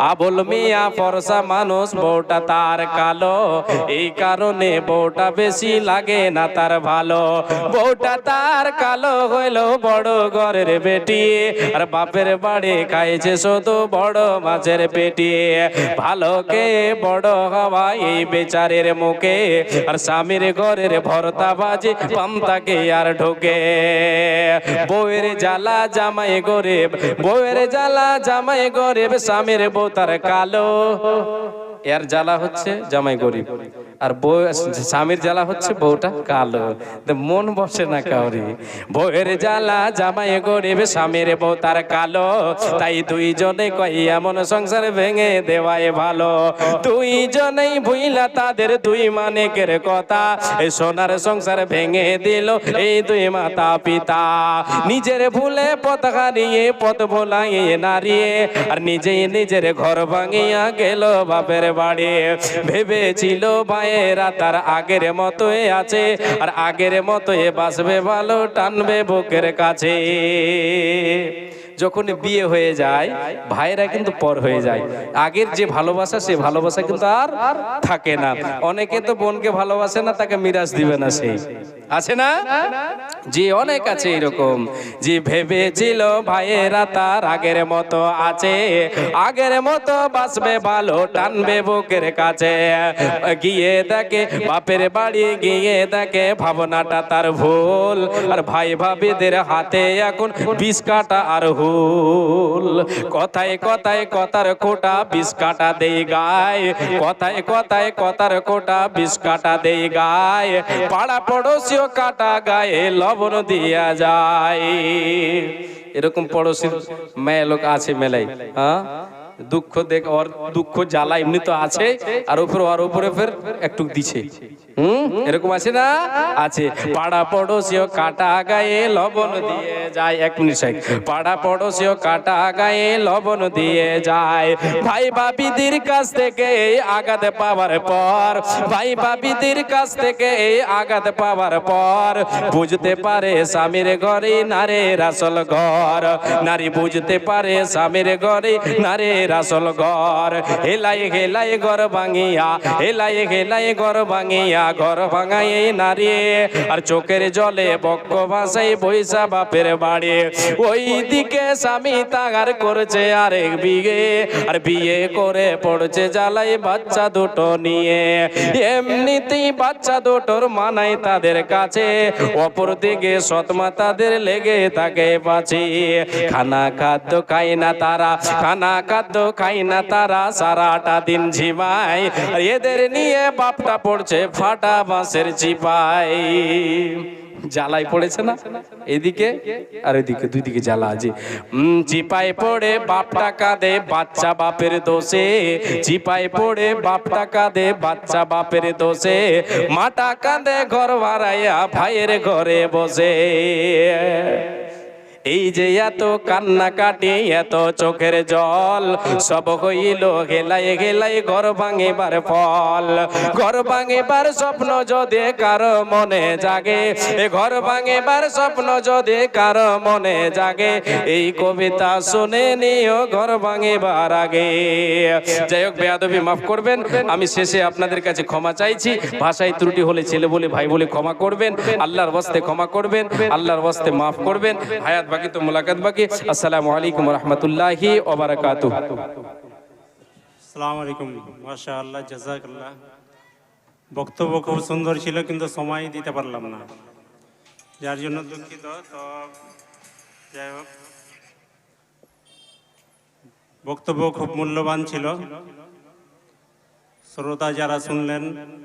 আবুল মিয়া ফরসা মানুষ, বউটা তার কালো। এই কারণে বউটা বেশি লাগে না তার ভালো। বউটা তার কালো হইল বড় ঘরের বেটি। আর বাপের বাড়ি খাইছে শুধু বড় মাছের পেটি। ভালোকে বড় হওয়া এই বেচারের মুখে। আর স্বামীর ঘরের ভরতা বাজে পামতাকে আর ঢোকে। বউয়ের জ্বালা জামাই গরিব, বউয়ের জ্বালা জামাই গরিব, স্বামীর বউ তার কালো। এর জ্বালা হচ্ছে জামাই গরিব। আর বউ স্বামীর জ্বালা হচ্ছে বউটা কালো। মন বসে না কাউরি। বউয়ের জ্বালা জামাই গরিব, স্বামীর বউ তার কালো। তাই দুই দুইজনে কই এমন সংসার ভেঙে দেওয়াই ভালো। দুইজনেই ভুইলা তাদের দুই মানেকের কথা। এই সোনার সংসার ভেঙে দিল এই দুই মাতা পিতা। নিজের ভুলে পথ হারিয়ে, পথ ভোলাইয়ে নারিয়ে, আর নিজেই নিজের ঘর ভাঙিয়া গেল বাপের বাড়ি। ভেবেছিল ভাইয়েরা তার আগের মতোই আছে, আর আগের মতোই বাসবে ভালো, টানবে বুকের কাছে। যখন বিয়ে হয়ে যায় ভাইরা কিন্তু পর হয়ে যায়। আগের যে ভালোবাসা, সে ভালোবাসা কিন্তু আর থাকে না। অনেকে তো বোনকে ভালোবাসে না, তাকে মিরাজ দিবে না সেই আছে না? জি, অনেক আছে এরকম। যে ভেবেছিল ভাইয়েরা তার আগের মতো আছে। আগের মতো বাসবে ভালো টানবে বুকের কাছে। গিয়ে দেখে, বাপের বাড়ি গিয়ে দেখে, ভাবনাটা তার ভুল। আর ভাই ভাবিদের হাতে এখন বিষ কাটা আর হুল। কথায় কথায় কথার কোটা বিষ কাটা দেই গায়। কথায় কথায় কথার কোটা বিষ কাটা দেই গায়। পাড়া পড়োশিও কাটা গায়ে লবণ দিয়া যায়। এরকম পড়োশীর মেয়ে লোক আছে মেলাই হ্যাঁ? দুঃখ দেখ ওর দুঃখ জ্বালা এমনি তো আছে, আর উপর ওর উপরে ফের একটু দিছে। হুম? এরকম আছে না? আছে। পাড়া পড়োশিও কাটা গায়ে লবণ দিয়ে যায়। এক মিনিট সাইড পাড়া পড়োশিও কাটা গায়ে লবণ দিয়ে যায়। ভাই বাপিদের কাছ থেকে এই আঘাত পাওয়ার পর ভাই বাপিদের কাছ থেকে এই আঘাত পাওয়ার পর বুঝতে পারে স্বামীর ঘরে নারীর আসল ঘর। নারী বুঝতে পারে স্বামীর ঘরে নারীর আসল ঘর। হেলাই হেলাই ঘর ভাঙিয়া হেলাই হেলাই ঘর ভাঙিয়া ঘর ভাঙাই নারী, আর চোখের জলে বক্ষ ভাসাই বৈশা বাপের বাড়ি। ওই দিকে স্বামী তাগার করছে আরেক বিয়ে আর বিয়ে করে পড়ছে জ্বালাই বাচ্চা দুটো নিয়ে। এমনিতেই বাচ্চা দুটোর মানাই তাদের কাছে অপর দিকে সৎমা তাদের লেগে থাকে পাছে খানা খাদ্য খাই না তারা, খানা খাদ্য খাই না তারা, সারাটা দিন ঝিমাই আর এদের নিয়ে বাপটা পড়ছে ফাটা বাঁশের চিপাই। জ্বালাই পড়েছে না? এদিকে? আর এদিকে দুই দিকে জ্বালা আছে। চিপায় পড়ে বাপটা কাঁদে, বাচ্চা বাপের দোষে। চিপায় পড়ে বাপটা কাঁদে, বাচ্চা বাপের দোষে। মাটা কাঁদে, ঘর ভাড়াইয়া ভাইয়ের ঘরে বসে। এই যে এত কান্না কাটি এত চোখের জল, সব হইল গেলাই গেলাই ঘর ভাঙিবার ফল। ঘর ভাঙিবার স্বপ্ন যদি কারও মনে জাগে, এ ঘর ভাঙিবার স্বপ্ন যদি কারও মনে জাগে, এই কবিতা শুনে নিও ঘর ভাঙিবার আগে। যাই হোক, বেয়াদবি মাফ করবেন, আমি শেষে আপনাদের কাছে ক্ষমা চাইছি। ভাষায় ত্রুটি হলে ছেলে বলে ভাই বলে ক্ষমা করবেন, আল্লাহর বস্তে ক্ষমা করবেন, আল্লাহর বস্তে মাফ করবেন, হায়াত বাকি তো মোলাকাত বাকি। আসসালামু আলাইকুম রহমতুল্লাহি ওবারাকাতু সালাম আলাইকুম। মাশা আল্লাহ জাজাকাল্লাহ। বক্তব্য খুব সুন্দর ছিল, কিন্তু সময় দিতে পারলাম না। যার জন্য দুঃখিত, তো যাই হোক। বক্তব্য খুব মূল্যবান ছিল। শ্রোতা যারা শুনলেন,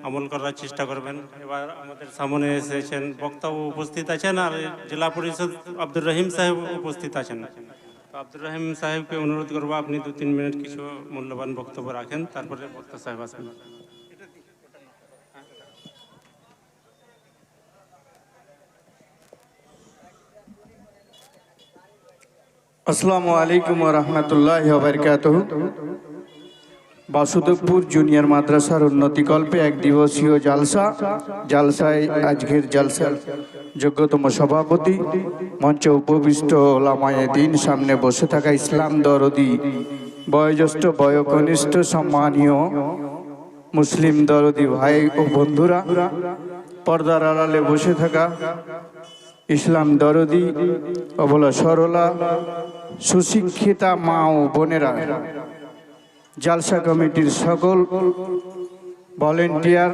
আমল করার চেষ্টা করবেন। এবার আমাদের সামনে এসেছেন বক্তাও উপস্থিত আছেন আর জেলা পরিষদ আব্দুর রহিম সাহেব উপস্থিত আছেন। আব্দুর রহিম সাহেবকে অনুরোধ করব, আপনি দু তিন মিনিট কিছু মূল্যবান বক্তব্য রাখেন, তারপরে বক্তা সাহেব আসেন আসসালামু আলাইকুম রহমতুল্লাহ বরকাত বাসুদেবপুর জুনিয়র মাদ্রাসার উন্নতিকল্পে এক দিবসীয় জালসা। জালসায় আজকের জালসার যোগ্যতম সভাপতি, মঞ্চে উপবিষ্ট ওলামায়ে দিন সামনে বসে থাকা ইসলাম দরদি, বয়োজ্যেষ্ঠ, বয়োকনিষ্ঠ, সম্মানীয় মুসলিম দরদি ভাই ও বন্ধুরা, পর্দার আড়ালে বসে থাকা ইসলাম দরদি, অবলা সরলা, সুশিক্ষিতা মা ও বোনেরা। জালসা কমিটির সকল ভলেন্টিয়ার